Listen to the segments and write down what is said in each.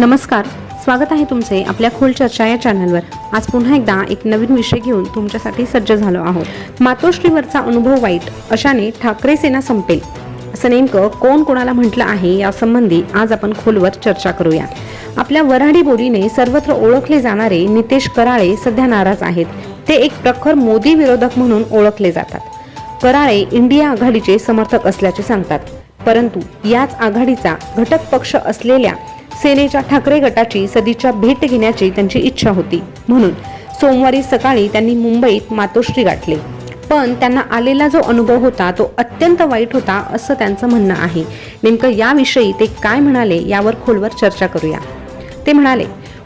नमस्कार स्वागत आहे तुमचे आपल्या खोल चर्चा या चॅनलवर. आज पुन्हा एकदा एक नवीन विषय घेऊन तुमच्यासाठी सज्ज झालो आहोत. मातोश्रीवरचा अनुभव वाईट अशाने ठाकरे सेना संपेल. असं नेमकं कोण कोणाला म्हटलं आहे यासंबंधी आज आपण खोलवर चर्चा करूया. आपल्या वऱ्हाडी बोलीने सर्वत्र ओळखले जाणारे नितेश कराळे सध्या नाराज आहेत. ते एक प्रखर मोदी विरोधक म्हणून ओळखले जातात. कराळे इंडिया आघाडीचे समर्थक असल्याचे सांगतात. परंतु याच आघाडीचा घटक पक्ष असलेल्या सेनेच्या ठाकरे गटाची सदिच्छा भेट घेण्याची त्यांची इच्छा होती. म्हणून सोमवारी सकाळी त्यांनी मुंबईत मातोश्री गाठले. पण त्यांना आलेला जो अनुभव होता तो अत्यंत वाईट होता असं त्यांचं म्हणणं आहे. नेमकं याविषयी ते काय म्हणाले यावर खोलवर चर्चा करूया. ते म्हणाले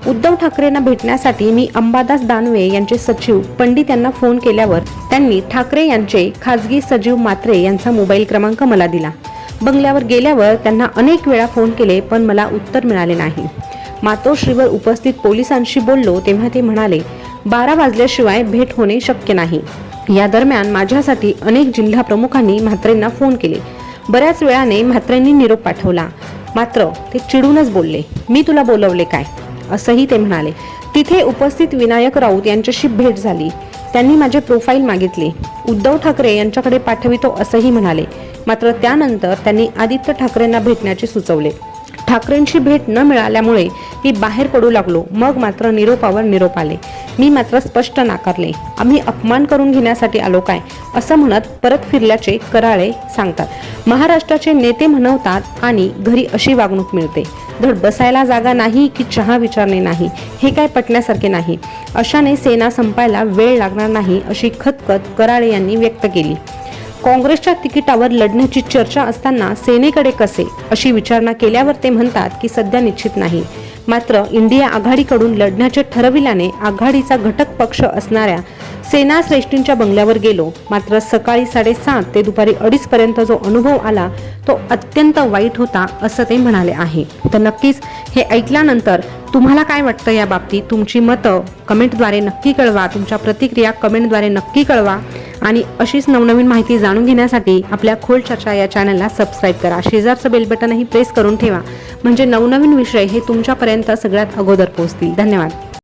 उद्धव ठाकरेंना भेटण्यासाठी मी अंबादास दानवे यांचे सचिव पंडित यांना फोन केल्यावर त्यांनी ठाकरे यांचे खासगी सचिव मात्रे यांचा मोबाईल क्रमांक मला दिला. बंगल्यावर गेल्यावर त्यांना अनेक वेळा फोन केले पण मला उत्तर मिळाले नाही. मातोश्रीवर उपस्थित पोलिसांशी बोललो तेव्हा ते म्हणाले बारा वाजल्याशिवाय भेट होणे शक्य नाही. या दरम्यान माझ्यासाठी अनेक जिल्हा प्रमुखांनी म्हात्रेंना फोन केले. बऱ्याच वेळाने म्हात्रेंनी निरोप पाठवला. मात्र ते चिडूनच बोलले मी तुला बोलवले काय? असंही ते म्हणाले. तिथे उपस्थित विनायक राऊत यांच्याशी भेट झाली. त्यांनी माझे प्रोफाईल मागितले. उद्धव ठाकरे यांच्याकडे पाठवितो असंही म्हणाले. मात्र त्यानंतर त्यांनी आदित्य ठाकरेंना भेटण्याचे सुचवले. ठाकरेंची भेट न मिळाल्यामुळे मी बाहेर पडू लागलो. मग मात्र निरोपावर निरोप आले. मी मात्र स्पष्ट नाकारले. आम्ही अपमान करून घेण्यासाठी आलो काय? असं म्हणत परत फिरल्याचे कराळे सांगतात. महाराष्ट्राचे नेते म्हणवतात आणि घरी अशी वागणूक मिळते. धड बसायला जागा नाही की चहा विचारणे नाही. हे काय पटण्यासारखे नाही. अशाने सेना संपायला वेळ लागणार नाही अशी खतखत कराळे यांनी व्यक्त केली. काँग्रेसच्या तिकिटावर लढण्याची चर्चा असताना सेनेकडे कसे? अशी विचारणा केल्यावर ते म्हणतात की सध्या निश्चित नाही. मात्र इंडिया आघाडीकडून लढण्याचे ठरविल्याने आघाडीचा घटक पक्ष असणाऱ्या सेना श्रेष्ठींच्या बंगल्यावर गेलो. मात्र सकाळी साडेसात ते दुपारी अडीच पर्यंत जो अनुभव आला तो अत्यंत वाईट होता असं ते म्हणाले आहे. तर नक्कीच हे ऐकल्यानंतर तुम्हाला काय वाटतं या बाबतीत? तुमची मतं कमेंटद्वारे नक्की कळवा. तुमच्या प्रतिक्रिया कमेंटद्वारे नक्की कळवा. आणि अशीच नवनवीन माहिती जाणून घेण्यासाठी आपल्या खोल चर्चा या चॅनलला सबस्क्राईब करा. शेजारचं बेल बटनही प्रेस करून ठेवा. म्हणजे नवनवीन विषय हे तुमच्यापर्यंत सगळ्यात अगोदर पोहोचतील. धन्यवाद.